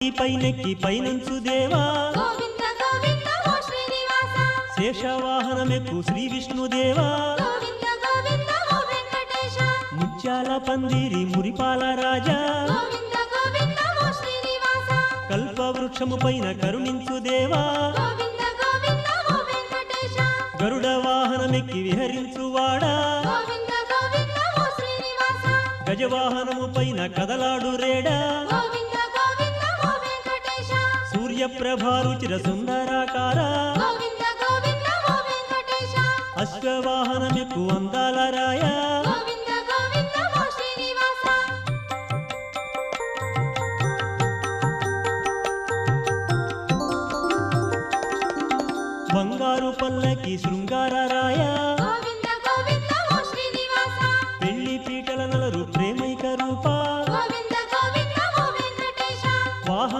పైనెక్కి పైనంచు దేవా. శేషవాహనమెక్కు శ్రీ విష్ణుదేవా ముత్యాల పందిరి మురిపాల రాజా. కల్పవృక్షము పైన కరుణించు దేవా. గరుడ వాహనమెక్కి విహరించువాడా గజవాహనము పైన కదలాడు రేడా. సూర్యప్రభారుచిర సుందరాకార అశ్వవాహనమెక్కు అందాల రాయ. బంగారు పల్లకి శృంగార రాయ.